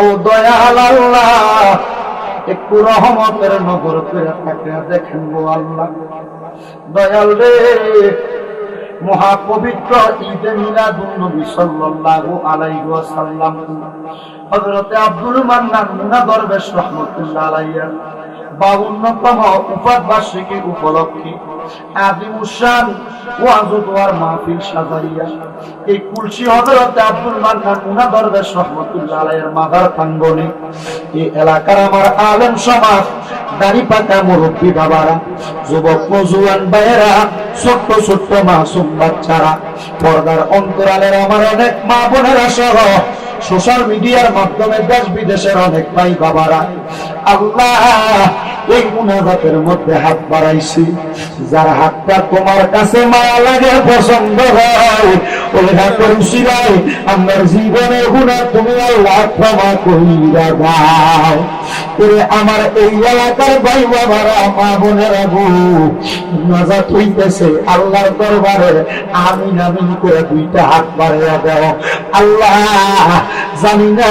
ও দয়াল আল্লাহ, একটু রহমতের নগর করে থাকে দেখেন গো আল্লাহ। দয়াল রে, মহাপবিত্র ঈদে মিলাদুন নবী সাল্লাল্লাহু আলাইহি ওয়াসাল্লাম। হযরতে আব্দুল মান্নান মুনা দরবেশ রাহমাতুল্লাহ আলাইহি। বাউন্নতম উপাদ বার্ষিকী উপলক্ষে মুরব্বী বাবারা, যুবক ভাইয়েরা, ছোট্ট ছোট্ট মাসুম বাচ্চারা, পর্দার অন্তরালের আমার অনেক মা বোনেরা সহ সোশ্যাল মিডিয়ার মাধ্যমে দেশ বিদেশের অনেক ভাই বাবারা। আল্লাহ এই মুনাফাতের মধ্যে হাত বাড়াইছি। যার হাতটা তোমার কাছে মায়া লাগে, পছন্দ হয় ওই হাতের উশিলাই আমার জীবনে গুণা তুমি আল্লাহ ক্ষমা কইরা দাও। করে আমার এই এলাকার ভাই বাবারা, মা বোনেরা গো, নাজাত হইতেছে আল্লাহর দরবারে। আমিন আমিন করে দুইটা হাত বাড়াইয়া দাও। আল্লাহ, জানি না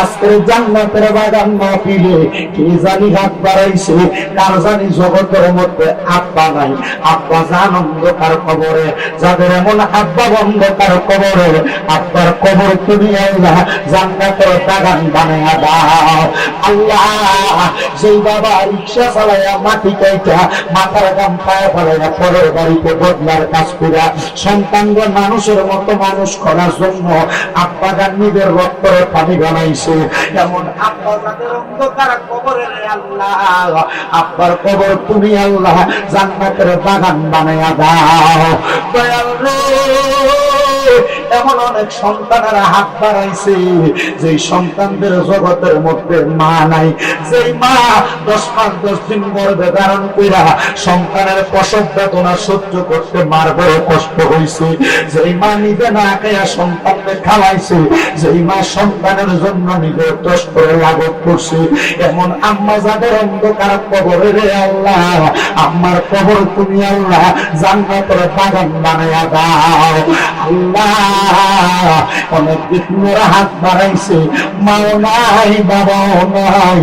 আজকের জান্নাতের বাগান না পিলে কে জানি হাত বাড়াইছে, কার জানি জগতের মধ্যে আব্বা নাই। আব্বা জান অন্ধকার কবরে, যাদের এমন আব্বা অন্ধকার কবরে, আব্বার কবর তুমি আল্লাহ জান্নাতের বাগান বানাইয়া দাও। আল্লাহ সেই বাবা রিক্সা মাটি মাথার পরের বাড়িতে বদলার কাজ মানুষের মতো মানুষ করার জন্য আব্বা গান্নিদের রক্তরে পানি বানাইছে। এমন আব্বার কবর তুমি আল্লাহ জান্নাতের বাগান বানাইয়া দাও। এমন অনেক সন্তানেরা হাত বাড়াইছে যে সন্তানদের জগতের মধ্যে মা নাই যেই মা দশ মাস, দশ দিন গর্ভে ধারণ কইরা সন্তানের প্রসব বেদনা সহ্য করতে মার বড় কষ্ট হইছে। যেই মা নিজে না খাইয়া সন্তানকে খাওয়াইছে, যেই মা সন্তানের জন্য নিজে কষ্ট করে লাগত করছে। এমন আম্মা যাদের অন্ধকার কবরে রে আল্লাহ, আম্মার কবর তুমি আল্লাহ জান্নাতের বাগান বানাইয়া দাও। আল্লাহ, অনেক বিষ্ণুরা হাত বাড়াইছে। মাও নাই, বাবাও নাই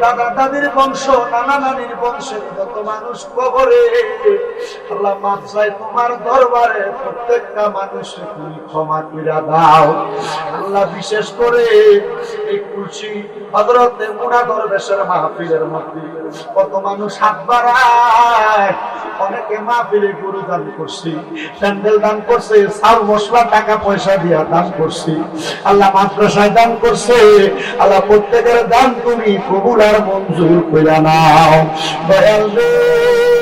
দাদা দাদির বংশ, নানা নানির বংশের যত মানুষ কবরে, আল্লাহ মানসায় তোমার দরবারে প্রত্যেকটা মানুষের তুমি ক্ষমা কইরা দাও। আল্লাহ বিশেষ করে এই কুলসি হজরত মুনা দরবেশের মাহফিলের মধ্যে কত মানুষ হাত বাড়ায়। অনেকে মাহফিলে গরু দান করছি প্যান্ডেল দান করছে চাল মশলা, টাকা, পয়সা দিয়া দান করছি। আল্লাহ মাদ্রাসায় দান করছে, আল্লাহ প্রত্যেকের দান তুমি কবুল আর মঞ্জুর কইরা নাও। দয়াল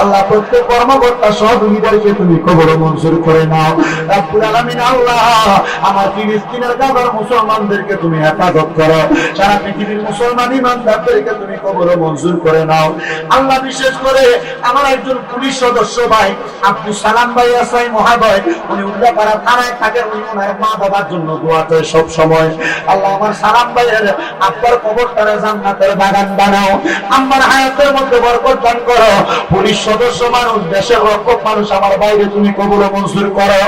আল্লাহ প্রত্যেক কর্মকর্তা সহযোগীদেরকে তুমি মঞ্জুর করে নাও। আল্লাহ, আমার ফিলিস্তিনের মুসলমানদেরকে তুমি হেফাজত করো। সারা পৃথিবীর মুসলমান ইমানদারদেরকে তুমি মঞ্জুর করে নাও। আল্লাহ বিশেষ করে আমার একজন পুলিশ সদস্য ভাই, আব্দুল সালাম ভাই আসাই মহাদয়, উনি উল্লাপাড়া থানায় থাকেন, উনি ওনার মা বাবার জন্য দোয়া সব সময় আল্লাহ আমার সালাম ভাইয়ের আব্বার কবরটারে জান্নাতের বাগান বানাও। আমার হায়াতের মধ্যে বরকত দান করো। পুলিশ সদস্য মানুষ, দেশের রক্ষক মানুষ, আমার বাইরে তুমি কবুল মঞ্জুর করো।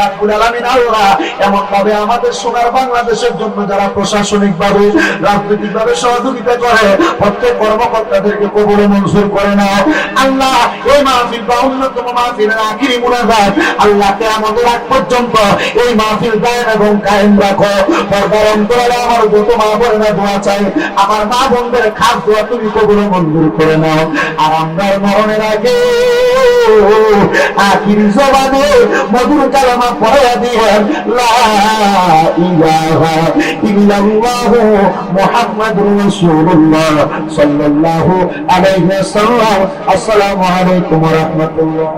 রাব্বুল আলামিন আল্লাহ এমন ভাবে আমাদের সোনার বাংলাদেশের জন্য যারা প্রশাসনিক ভাবে রাজনৈতিক ভাবে সহযোগিতা করে, প্রত্যেক কর্মকর্তাদেরকে কবুল মঞ্জুর করে নাও। আল্লাহ এই মাহফিল বা অন্যতম মাহফিলের আখিরি মুনাজাত আল্লাহকে আমাদের আগ পর্যন্ত এই মাহফিল দায়ের এবং কায়েম রাখো। পর্দার অন্তরালে আমার যত মা বোনেরা দোয়া চাই আমার মা বোনদের খাস দোয়া তুমি কবুল মঞ্জুর করে নাও। আর আমরা মরণের আগে আখির জবানে মধুর কালামা পড়া দিয়েন, লা ইলাহা ইল্লাল্লাহু মুহাম্মাদুর রাসূলুল্লাহ সাল্লাল্লাহু আলাইহি ওয়াসাল্লাম। আসসালামু আলাইকুম ওয়া রাহমাতুল্লাহ।